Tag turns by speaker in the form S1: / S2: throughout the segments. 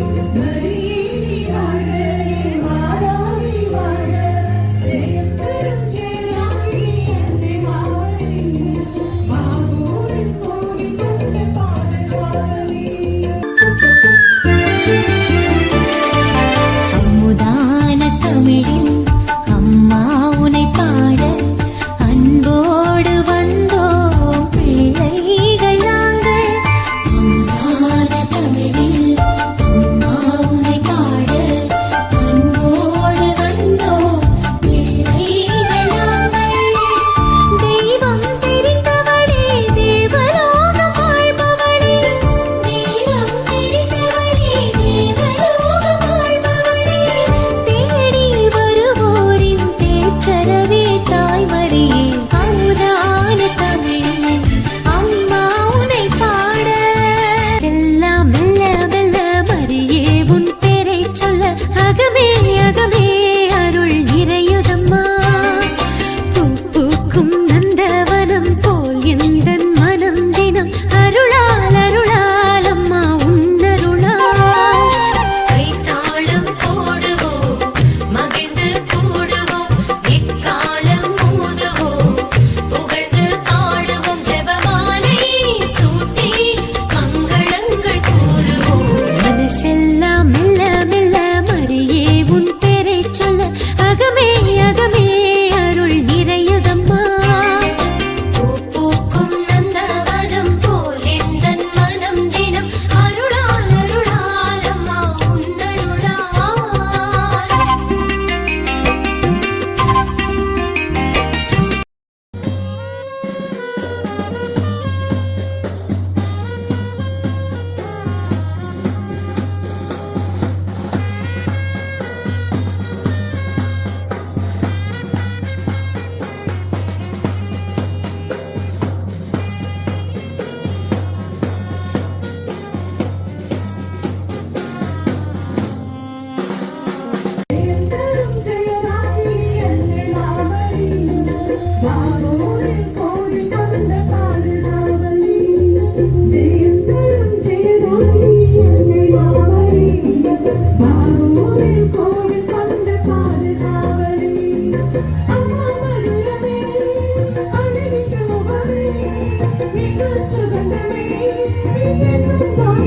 S1: Maria. Oh. I'm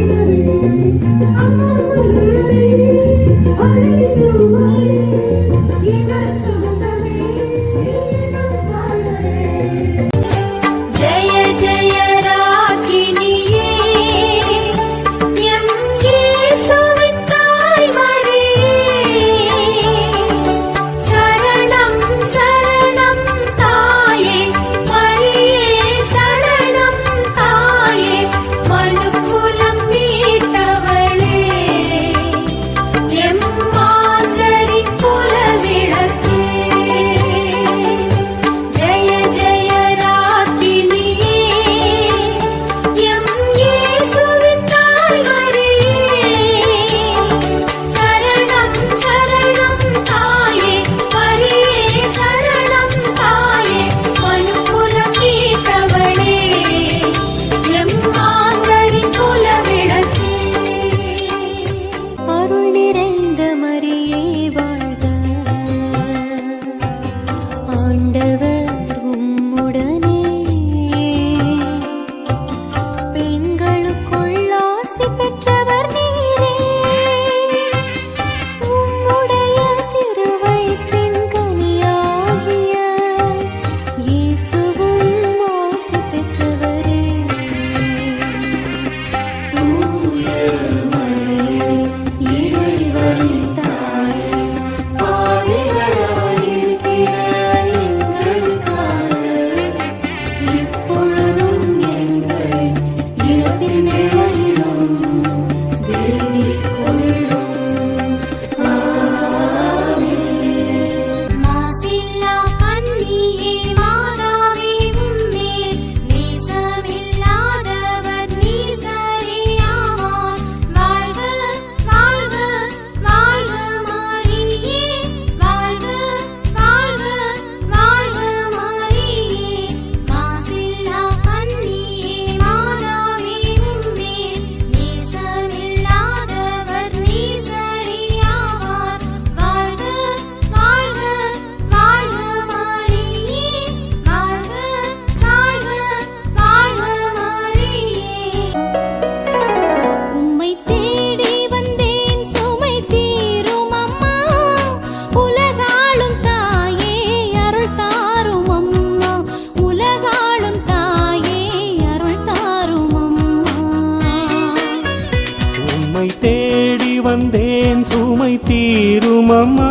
S1: தேடி
S2: வந்தேன். சுமை தீருமம்மா.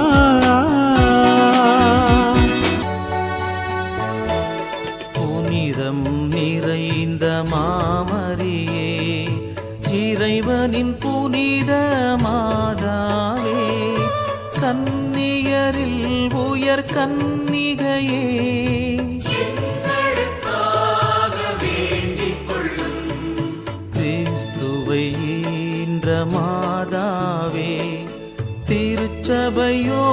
S3: புனிதம் நிறைந்த மாமரியே இறைவனின் புனித மாதாவே கன்னியரில் உயர் கன்னிகையே மாதாவே திருச்சபையோ